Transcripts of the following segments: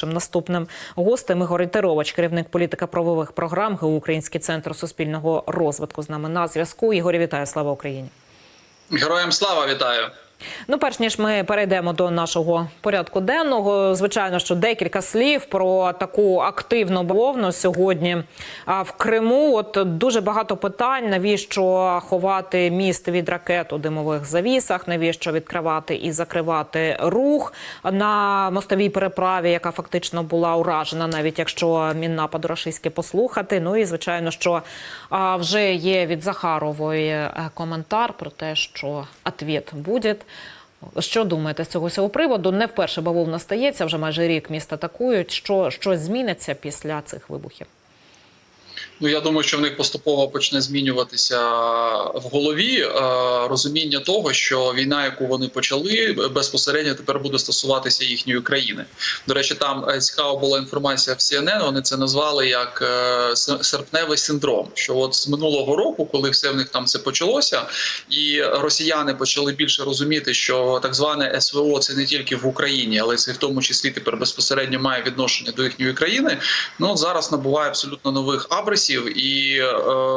нашим наступним гостем. Ігор Ітерович, керівник політика правових програм ГУ Український центр суспільного розвитку. З нами на зв'язку. Ігорі, вітаю, слава Україні. Героям слава вітаю. Ну, перш ніж ми перейдемо до нашого порядку денного, звичайно, що декілька слів про таку активну бавовну сьогодні а, в Криму. От дуже багато питань: навіщо ховати міст від ракет у димових завісах, навіщо відкривати і закривати рух на мостовій переправі, яка фактично була уражена, навіть якщо міннападу рашистське послухати. Ну і звичайно, що вже є від Захарової е, коментар про те, що ответ буде. Що думаєте з цього всього приводу? Не вперше бавовна стається, вже майже рік міст атакують. Що, що зміниться після цих вибухів? Ну я думаю, що в них поступово почне змінюватися в голові е, розуміння того, що війна, яку вони почали, безпосередньо тепер буде стосуватися їхньої країни. До речі, там е, цікава була інформація в CNN, Вони це назвали як е, серпневий синдром. Що от з минулого року, коли все в них там це почалося, і росіяни почали більше розуміти, що так зване СВО це не тільки в Україні, але це в тому числі тепер безпосередньо має відношення до їхньої країни. Ну зараз набуває абсолютно нових абресів і е,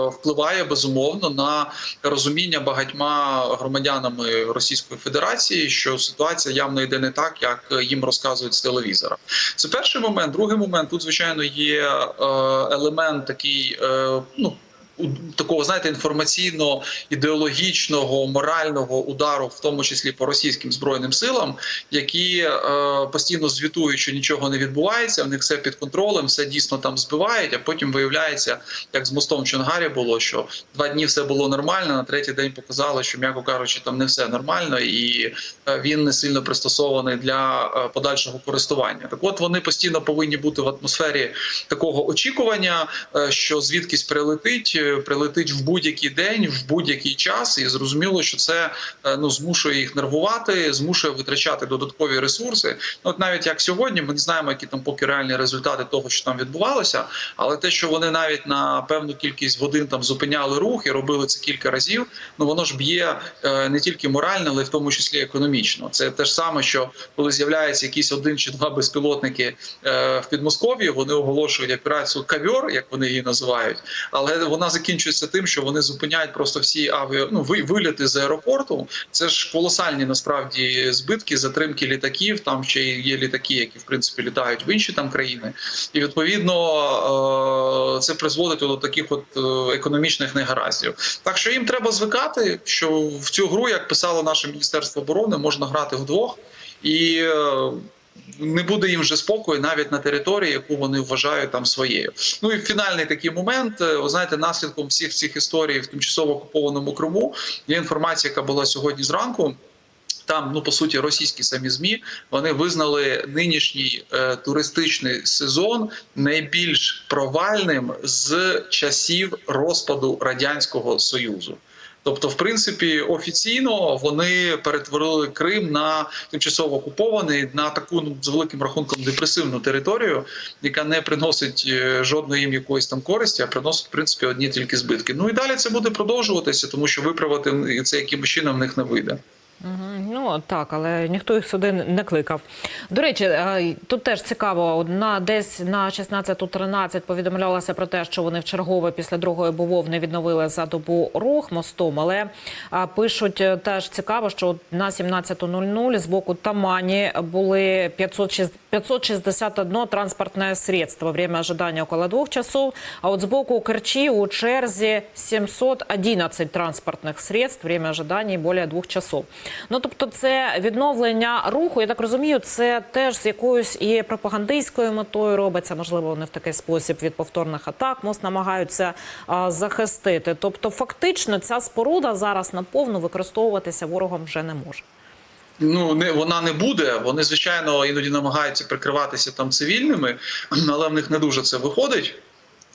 впливає безумовно на розуміння багатьма громадянами Російської Федерації, що ситуація явно йде не так, як їм розказують з телевізора. Це перший момент. Другий момент тут звичайно є е, елемент такий, е, ну. Такого знаєте, інформаційно-ідеологічного морального удару, в тому числі по російським збройним силам, які е, постійно звітують, що нічого не відбувається. В них все під контролем, все дійсно там збивають. А потім виявляється, як з мостом в Чонгарі було, що два дні все було нормально. На третій день показали, що м'яко кажучи, там не все нормально, і він не сильно пристосований для подальшого користування. Так, от вони постійно повинні бути в атмосфері такого очікування, що звідкись прилетить прилетить в будь-який день, в будь-який час, і зрозуміло, що це ну змушує їх нервувати, змушує витрачати додаткові ресурси. Ну, от навіть як сьогодні, ми не знаємо, які там поки реальні результати того, що там відбувалося, але те, що вони навіть на певну кількість годин там зупиняли рух і робили це кілька разів, ну воно ж б'є не тільки морально, але й в тому числі економічно. Це те ж саме, що коли з'являється якісь один чи два безпілотники в Підмосков'ї, вони оголошують операцію Кавьор, як вони її називають, але вона закінчується тим, що вони зупиняють просто всі авіа, ну, виліти з аеропорту. Це ж колосальні насправді збитки, затримки літаків. Там ще є літаки, які в принципі літають в інші там країни, і відповідно це призводить до таких от економічних негараздів. Так що їм треба звикати, що в цю гру, як писало наше міністерство оборони, можна грати вдвох і не буде їм вже спокою навіть на території, яку вони вважають там своєю. Ну і фінальний такий момент. Ви знаєте, наслідком всіх цих історій в тимчасово окупованому Криму є інформація, яка була сьогодні зранку. Там, ну по суті, російські самі змі вони визнали нинішній е, туристичний сезон найбільш провальним з часів розпаду радянського союзу. Тобто, в принципі, офіційно вони перетворили Крим на тимчасово окупований на таку ну, з великим рахунком депресивну територію, яка не приносить жодної їм якоїсь там користі, а приносить в принципі одні тільки збитки. Ну і далі це буде продовжуватися, тому що виправити це якимось чином в них не вийде. Ну так, але ніхто їх сюди не кликав. До речі, тут теж цікаво. На десь на 16.13 повідомлялося про те, що вони в чергове після другої бавовни відновили за добу рух мостом. Але пишуть теж цікаво, що на 17.00 з боку Тамані були 561 транспортне средство. Время ожидания около двох часов. А от з боку Керчі у черзі 711 транспортних средств. Время ожидания більше двох часов. Ну тобто, це відновлення руху. Я так розумію, це теж з якоюсь і пропагандистською метою робиться. Можливо, вони в такий спосіб від повторних атак мост намагаються а, захистити. Тобто, фактично, ця споруда зараз наповну використовуватися ворогом вже не може. Ну не вона не буде. Вони звичайно іноді намагаються прикриватися там цивільними, але в них не дуже це виходить.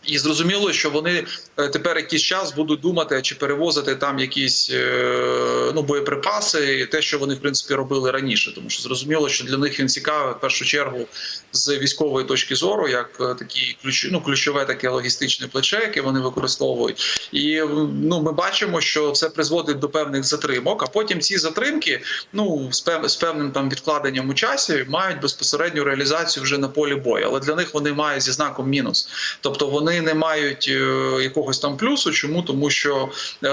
І зрозуміло, що вони е, тепер якийсь час будуть думати, чи перевозити там якісь е, ну боєприпаси, те, що вони в принципі робили раніше, тому що зрозуміло, що для них він цікавий в першу чергу з військової точки зору, як е, такі ключ, ну, ключове таке логістичне плече, яке вони використовують. І ну ми бачимо, що це призводить до певних затримок. А потім ці затримки, ну з певним там відкладенням у часі, мають безпосередню реалізацію вже на полі бою. Але для них вони мають зі знаком мінус, тобто вони не мають е, якогось там плюсу. Чому тому, що е,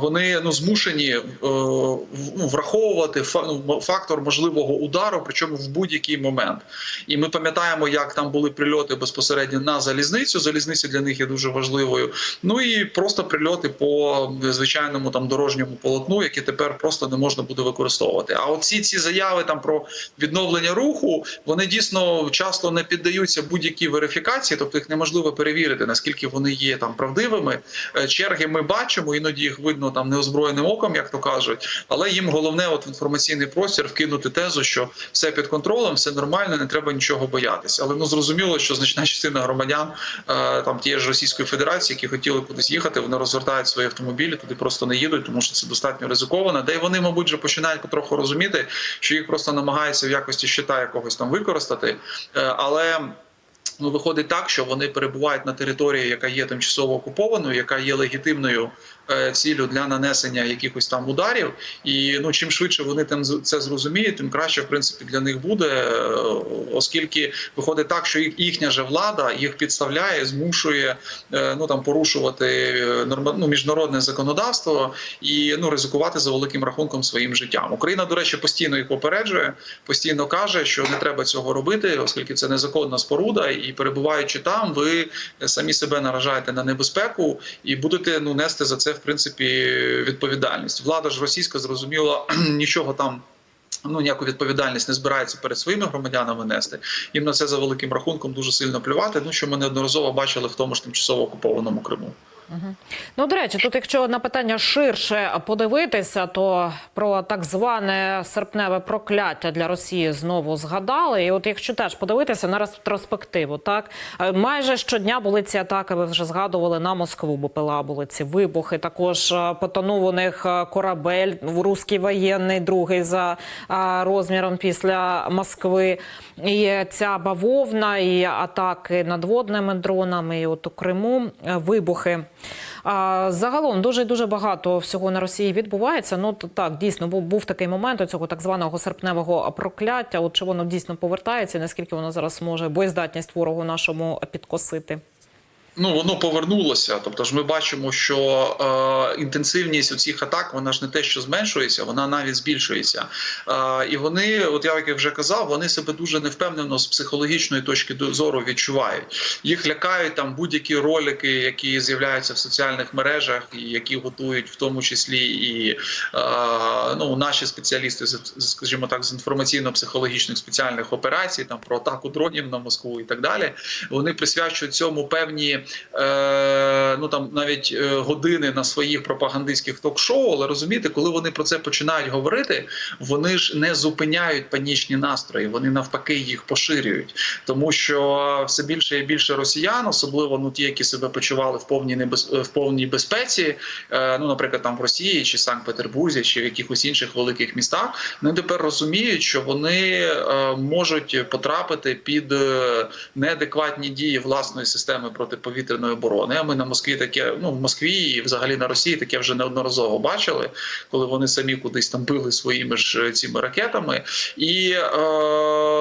вони ну змушені е, ну, враховувати ну, фактор можливого удару, причому в будь-який момент. І ми пам'ятаємо, як там були прильоти безпосередньо на залізницю. Залізниця для них є дуже важливою. Ну і просто прильоти по звичайному там дорожньому полотну, які тепер просто не можна буде використовувати. А оці ці заяви там про відновлення руху, вони дійсно часто не піддаються будь-якій верифікації, тобто їх неможливо перевірити, наскільки вони є там правдивими. Е, Черги ми бачимо, іноді їх видно там неозброєним оком, як то кажуть. Але їм головне, от в інформаційний простір вкинути тезу, що все під контролем, все нормально, не треба нічого боятися. Але ну зрозуміло, що значна частина громадян е, там тієї ж Російської Федерації, які хотіли кудись їхати, вони розвертають свої автомобілі, туди просто не їдуть, тому що це достатньо ризиковано. Де й вони, мабуть, вже починають потроху розуміти, що їх просто намагаються в якості щита якогось там використати. Е, Але ну виходить так, що вони перебувають на території, яка є тимчасово окупованою, яка є легітимною е, ціллю для нанесення якихось там ударів. І ну чим швидше вони там це зрозуміють, тим краще в принципі для них буде, е, оскільки виходить так, що їхня же влада їх підставляє, змушує е, ну там порушувати ну, міжнародне законодавство і ну ризикувати за великим рахунком своїм життям. Україна, до речі, постійно їх попереджує, постійно каже, що не треба цього робити, оскільки це незаконна споруда, і перебуваючи там, ви самі себе наражаєте на небезпеку і будете ну нести за це в принципі відповідальність. Влада ж російська зрозуміла нічого там. Ну, ніяку відповідальність не збирається перед своїми громадянами нести. Їм на це за великим рахунком дуже сильно плювати. Ну що ми неодноразово бачили в тому ж тимчасово окупованому Криму. Ну, до речі, тут, якщо на питання ширше подивитися, то про так зване серпневе прокляття для Росії знову згадали. І от якщо теж подивитися на ретроспективу, так е, майже щодня були ці атаки. Ви вже згадували на Москву, бо пила були ці вибухи. Також е, потонув у них е, корабель руський воєнний, другий за розміром після Москви. І ця бавовна, і атаки надводними дронами, і от у Криму вибухи. А, загалом дуже дуже багато всього на Росії відбувається. Ну то так дійсно був, був такий момент цього так званого серпневого прокляття. От чи воно дійсно повертається, наскільки воно зараз може боєздатність ворогу нашому підкосити? Ну воно повернулося. Тобто ж ми бачимо, що е, інтенсивність цих атак вона ж не те, що зменшується, вона навіть збільшується. Е, і вони, от я як вже казав, вони себе дуже невпевнено з психологічної точки зору відчувають. Їх лякають там будь-які ролики, які з'являються в соціальних мережах, і які готують в тому числі і е, ну наші спеціалісти скажімо так з інформаційно-психологічних спеціальних операцій, там про атаку дронів на Москву і так далі. Вони присвячують цьому певні е, ну там навіть е, години на своїх пропагандистських ток-шоу. Але розумієте, коли вони про це починають говорити, вони ж не зупиняють панічні настрої, вони навпаки їх поширюють, тому що все більше і більше росіян, особливо ну ті, які себе почували в повній небез... в повній безпеці, е, ну наприклад, там в Росії чи Санкт-Петербурзі, чи в якихось інших великих містах, вони тепер розуміють, що вони е, можуть потрапити під е, неадекватні дії власної системи протиповітряної оборони. А ми на Москві таке, ну в Москві і взагалі на Росії таке вже неодноразово бачили, коли вони самі кудись там били своїми ж е, цими ракетами, і е,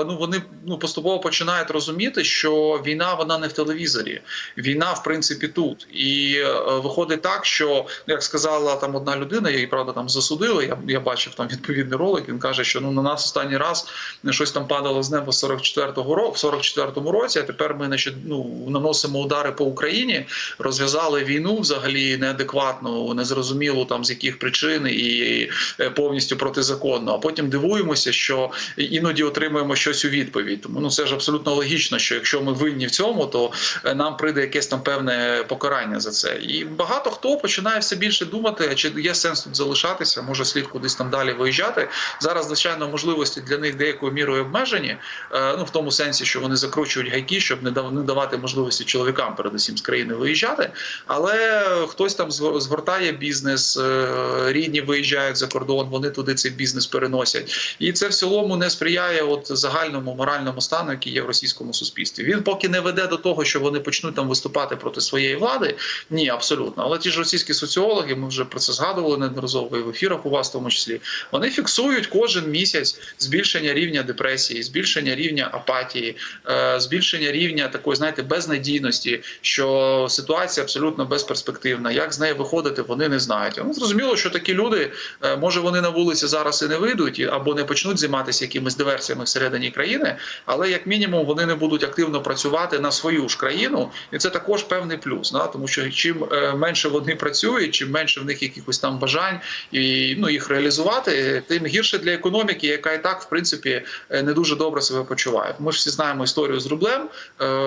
ну вони ну поступово починають розуміти, що війна вона не в телевізорі, війна в принципі тут. І е, виходить так, що ну, як сказала там одна людина, її правда там засудили. Я я бачив там відповідний ролик. Він каже, що ну на нас останній раз щось там падало з неба 44-го року, в 44-му році. А тепер ми значить, ну, наносимо удари по Україні, розв'язали війну взагалі неадекватну, незрозумілу там з яких причин і е, повністю протизаконно. А потім дивуємося, що іноді отримуємо щось у відповідь. Тому ну це ж абсолютно логічно, що якщо ми винні в цьому, то е, нам прийде якесь там певне покарання за це. І багато хто починає все більше думати, чи є сенс тут залишатися, може слід кудись там далі виїжджати. Зараз, звичайно, можливості для них деякою мірою обмежені, е, ну в тому сенсі, що вони закручують гайки, щоб не давати можливості чоловікам передусім з країни виїжджати. Але хтось там згор- згортає бізнес, е, рідні виїжджають за кордон, вони туди цей бізнес переносять, і це в цілому не сприяє от загальному моральному стану, який є в російському суспільстві. Він поки не веде до того, що вони почнуть там виступати проти своєї влади. Ні, абсолютно. Але ті ж російські соціологи, ми вже про це згадували неодноразово і в ефірах у вас, в тому числі, вони фіксують кожен місяць збільшення рівня депресії, збільшення рівня апатії, е, збільшення рівня такої, знаєте, безнадійності, що ситуація абсолютно безперспективна. Як з неї виходити, вони не знають. Ну, зрозуміло, що такі люди, е, може, вони на вулиці зараз і не вийдуть, або не почнуть займатися якимись диверсіями всередині країни, але як мінімум вони не будуть активно працювати на свою ж країну, і це також певний плюс. Да? Тому що чим е, менше вони працюють, чим менше в них якихось там бажань і ну їх реалізувати, тим гірше для економіки, яка і так в принципі е, не дуже добре себе почуває. Ми ж всі знаємо історію з рублем.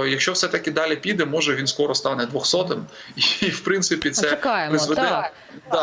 Якщо все таки далі піде, може він скоро стане 200-м. і в принципі це Чекаємо, призведе так. да,